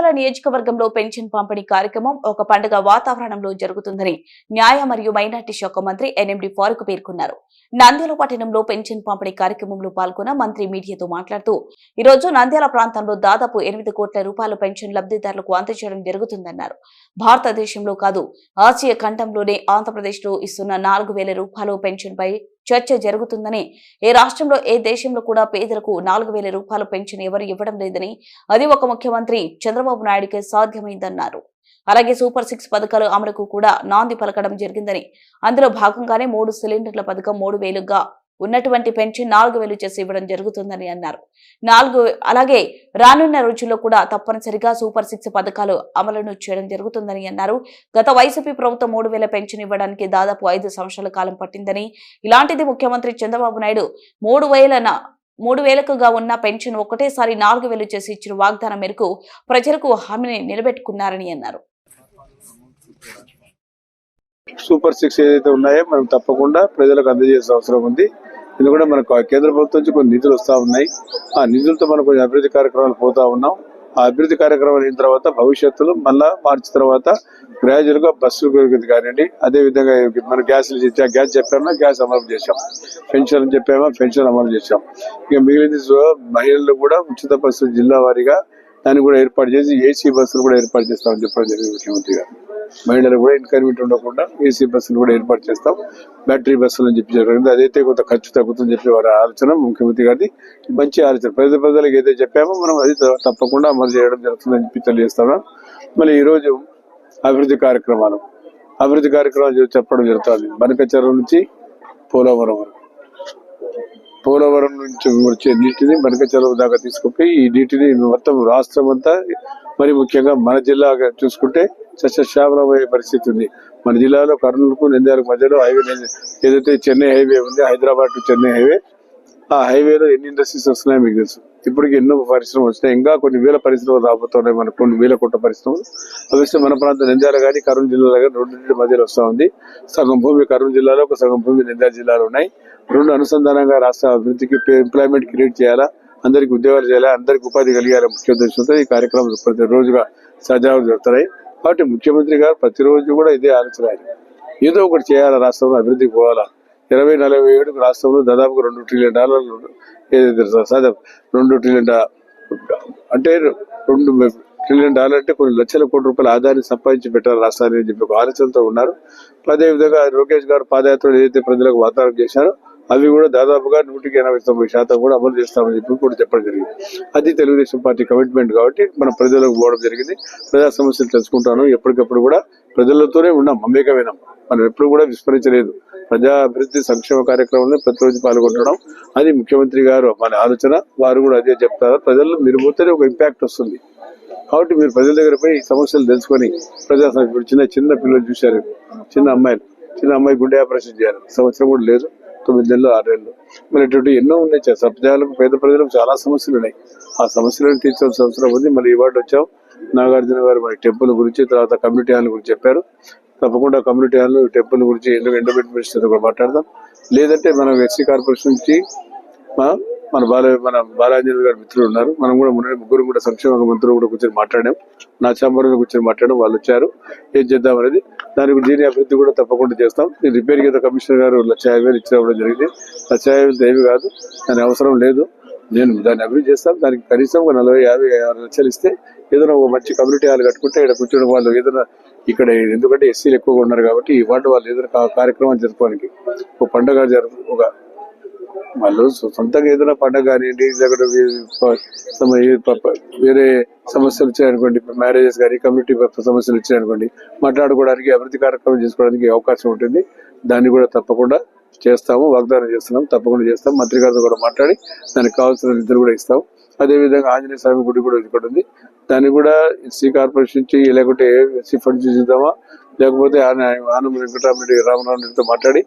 నంద్యాల నియోజకవర్గంలో పెన్షన్ పంపిణీ కార్యక్రమం ఒక పండుగ వాతావరణంలో జరుగుతుందని న్యాయ మరియు మైనార్టీ శాఖ మంత్రి ఎన్ఎండి ఫారూక్ పేర్కొన్నారు. నంద్యాల పట్టణంలో పెన్షన్ పంపిణీ కార్యక్రమంలో పాల్గొన్న మంత్రి మీడియాతో మాట్లాడుతూ ఈ రోజు నంద్యాల ప్రాంతంలో దాదాపు ఎనిమిది కోట్ల రూపాయల పెన్షన్ లబ్ధిదారులకు అందజేయడం జరుగుతుందన్నారు. భారతదేశంలో కాదు ఆసియా ఖండంలోనే ఆంధ్రప్రదేశ్లో ఇస్తున్న నాలుగు వేల రూపాయలు పెన్షన్ చర్చ జరుగుతుందని. ఏ రాష్ట్రంలో ఏ దేశంలో కూడా పేదలకు నాలుగు వేల రూపాయల పెన్షన్ ఎవరు ఇవ్వడం లేదని అది ఒక ముఖ్యమంత్రి చంద్రబాబు నాయుడుకే సాధ్యమైందన్నారు. అలాగే సూపర్ సిక్స్ పథకాలు అమలుకు కూడా నాంది పలకడం జరిగిందని. అందులో భాగంగానే మూడు సిలిండర్ల పథకం మూడు వేలుగా ఉన్నటువంటి పెన్షన్ నాలుగు వేలు చేసి ఇవ్వడం జరుగుతుందని అన్నారు. నాలుగు అలాగే రానున్న రోజుల్లో కూడా తప్పనిసరిగా సూపర్ సిక్స్ పథకాలు అమలును చేయడం జరుగుతుందని అన్నారు. గత వైసీపీ ప్రభుత్వం మూడు వేల పెన్షన్ ఇవ్వడానికి దాదాపు ఐదు సంవత్సరాల కాలం పట్టిందని ఇలాంటిది ముఖ్యమంత్రి చంద్రబాబు నాయుడు మూడు వేల మూడు వేలకుగా ఉన్న పెన్షన్ ఒకటేసారి నాలుగు వేలు చేసి ఇచ్చిన వాగ్దానం మేరకు ప్రజలకు హామీని నిలబెట్టుకున్నారని అన్నారు. సూపర్ సిక్స్ ఏదైతే ఉన్నాయో మనం తప్పకుండా ప్రజలకు అందజేసే అవసరం ఉంది. ఎందుకంటే మనకు కేంద్ర ప్రభుత్వం నుంచి కొన్ని నిధులు వస్తూ ఉన్నాయి. ఆ నిధులతో మనం కొన్ని అభివృద్ధి కార్యక్రమాలు పోతా ఉన్నాం. ఆ అభివృద్ధి కార్యక్రమాలు అయిన తర్వాత భవిష్యత్తులో మళ్ళా మార్చి తర్వాత గ్రాడ్యువల్గా బస్సు పెరుగుతుంది కానివ్వండి అదే విధంగా మన గ్యాస్ గ్యాస్ చెప్పామా? గ్యాస్ అమలు చేశాం. పెన్షన్ చెప్పామా? పెన్షన్ అమలు చేశాం. ఇక మిగిలింది మహిళలు కూడా ఉచిత బస్సు జిల్లా వారీగా దాన్ని కూడా ఏర్పాటు చేసి ఏసీ బస్సులు కూడా ఏర్పాటు చేస్తామని చెప్పడం జరిగింది ముఖ్యమంత్రి గారు. మహిళలు కూడా ఇన్కన్వీనియంట్ ఉండకుండా ఏసీ బస్సులు కూడా ఏర్పాటు చేస్తాం. బ్యాటరీ బస్సులు అని చెప్పి జరిగింది. అదైతే కొంత ఖర్చు తగ్గుతుందని చెప్పి వారి ఆలోచన ముఖ్యమంత్రి గారిది. మంచి ఆలోచన. ప్రజల ప్రజలకు ఏదైతే చెప్పామో మనం అది తప్పకుండా అమలు చేయడం జరుగుతుందని చెప్పి తెలియజేస్తున్నాం మళ్ళీ ఈరోజు అభివృద్ధి కార్యక్రమాలు. అభివృద్ధి కార్యక్రమాలు చెప్పడం జరుగుతుంది. బనకచెరువు నుంచి పోలవరం వరకు. పోలవరం నుంచి వచ్చే నీటిని బనక చెరువు దాకా తీసుకుపోయి ఈ నీటిని మొత్తం రాష్ట్రం అంతా మరి ముఖ్యంగా మన జిల్లా చూసుకుంటే సస్యశ్యామలమయ్యే పరిస్థితి ఉంది. మన జిల్లాలో కర్నూలుకు నంద్యాలకు మధ్యలో హైవే ఏదైతే చెన్నై హైవే ఉంది హైదరాబాద్ టు చెన్నై హైవే ఆ హైవేలో ఎన్ని ఇండస్ట్రీస్ వస్తున్నాయో మీకు తెలుసు. ఇప్పటికి ఎన్నో పరిశ్రమలు వచ్చినాయి ఇంకా కొన్ని వేల పరిశ్రమలు రాబోతున్నాయి మన కొన్ని వేల కోట్ల పరిశ్రమలు. అవి మన ప్రాంతం నంద్యాల కానీ కర్నూలు జిల్లాలో కానీ రెండింటి మధ్యలో వస్తూ ఉంది. సగం భూమి కర్నూలు జిల్లాలో ఒక సగం భూమి నంద్యాల జిల్లాలో ఉన్నాయి. రెండు అనుసంధానంగా రాష్ట్ర అభివృద్ధికి ఎంప్లాయ్మెంట్ క్రియేట్ చేయాలా? అందరికి ఉద్యోగాలు చేయాలా? అందరికి ఉపాధి కలిగాల? ముఖ్య ఉద్దేశంతో ఈ కార్యక్రమం ప్రతి రోజుగా సజావులు జరుగుతున్నాయి. కాబట్టి ముఖ్యమంత్రి గారు ప్రతిరోజు కూడా ఇదే ఆలోచన ఏదో ఒకటి చేయాలా రాష్ట్రంలో అభివృద్ధికి పోవాలా? ఇరవై నలభై ఏడుకు రాష్ట్రంలో దాదాపుగా రెండు ట్రిలియన్ డాలర్లు ఏదైతే రెండు ట్రిలియన్ అంటే రెండు ట్రిలియన్ డాలర్ అంటే కొన్ని లక్షల కోట్ల రూపాయల ఆదాయాన్ని సంపాదించి పెట్టాలి రాష్ట్రాన్ని అని చెప్పి ఒక ఆలోచనతో ఉన్నారు. అదేవిధంగా లోకేష్ గారు పాదయాత్ర ఏదైతే ప్రజలకు వాతావరణం చేశారో అవి కూడా దాదాపుగా నూటికి ఎనభై తొంభై శాతం కూడా అమలు చేస్తామని చెప్పి కూడా చెప్పడం జరిగింది. అది తెలుగుదేశం పార్టీ కమిట్మెంట్ కాబట్టి మన ప్రజలకు పోవడం జరిగింది. ప్రజా సమస్యలు తెలుసుకుంటాను. ఎప్పటికప్పుడు కూడా ప్రజలతోనే ఉన్నాం. మమేకమైనాం. మనం ఎప్పుడు కూడా విస్మరించలేదు. ప్రజా అభివృద్ధి సంక్షేమ కార్యక్రమంలో ప్రతిరోజు పాల్గొనడం అది ముఖ్యమంత్రి గారు మన ఆలోచన. వారు కూడా అదే చెప్తారు. ప్రజల్లో మీరు పోతేనే ఒక ఇంపాక్ట్ వస్తుంది. కాబట్టి మీరు ప్రజల దగ్గర పోయి ఈ సమస్యలు తెలుసుకొని ప్రజా చిన్న చిన్న పిల్లలు చూశారు. చిన్న అమ్మాయిలు. చిన్న అమ్మాయి గుండె ఆపరేషన్ చేయాలి. సంవత్సరం కూడా లేదు తొమ్మిది నెలలు ఆరు నెలలు. మరి ఇటువంటి ఎన్నో ఉన్నాయి. చ- పేద ప్రజలకు చాలా సమస్యలు ఉన్నాయి. ఆ సమస్యలను తీర్చాల్సిన అవసరం ఉంది. మళ్ళీ ఇవాళ వచ్చాం. నాగార్జున గారు మరి టెంపుల్ గురించి తర్వాత కమ్యూనిటీ హాల్ గురించి చెప్పారు. తప్పకుండా కమ్యూనిటీ హాల్ టెంపుల్ గురించి ఎందుకు ఎండోమెంట్ మినిస్టర్ కూడా మాట్లాడదాం. లేదంటే మనం ఎస్సీ కార్పొరేషన్ నుంచి మన బాల మన బాలాంజలి గారి మిత్రులు ఉన్నారు. మనం కూడా మొన్న ముగ్గురు కూడా సంక్షేమ మంత్రులు కూడా కూర్చొని మాట్లాడాం. నా చాంబర్లో కూర్చొని మాట్లాడడం వాళ్ళు వచ్చారు. ఏం చేద్దాం అనేది దాని గురించి దీని అభివృద్ధి కూడా తప్పకుండా చేస్తాం. ఈ రిపేర్ గీత కమిషనర్ గారు లక్ష యాభై వేలు ఇచ్చినప్పుడు జరిగింది. లక్ష యాభై ఏమి కాదు. దాని అవసరం లేదు. నేను దాన్ని అభివృద్ధి చేస్తాం. దానికి కనీసం ఒక నలభై యాభై ఆరు లక్షలు ఇస్తే ఏదైనా ఒక మంచి కమ్యూనిటీ హాల్ కట్టుకుంటే ఇక్కడ కూర్చొని వాళ్ళు ఏదైనా ఇక్కడ ఎందుకంటే ఎస్సీలు ఎక్కువగా ఉన్నారు కాబట్టి ఈ వార్డు వాళ్ళు ఏదైనా కార్యక్రమాలు జరుపుకోవడానికి ఒక పండుగ జరుపు ఒక వాళ్ళు సొ- సొంతంగా ఏదైనా పండగ కానివ్వండి లేకపోతే వేరే సమస్యలు వచ్చాయనుకోండి మ్యారేజెస్ కానీ కమ్యూనిటీ సమస్యలు వచ్చాయనుకోండి మాట్లాడుకోవడానికి అభివృద్ధి కార్యక్రమం చేసుకోవడానికి అవకాశం ఉంటుంది దాన్ని కూడా తప్పకుండా చేస్తాము వాగ్దానం చేస్తున్నాం తప్పకుండా చేస్తాం మంత్రి గారితో కూడా మాట్లాడి దానికి కావాల్సిన నిధులు కూడా ఇస్తాం అదే విధంగా ఆంజనేయ స్వామి గుడి కూడా ఇక్కడ ఉంది. దాన్ని కూడా ఎస్సీ కార్పొరేషన్ నుంచి లేకుంటే ఎస్సీ ఫండ్స్ చూద్దామా లేకపోతే ఆన- ఆనం వెంకటరామరెడ్డి రామరామరెడ్డితో మాట్లాడి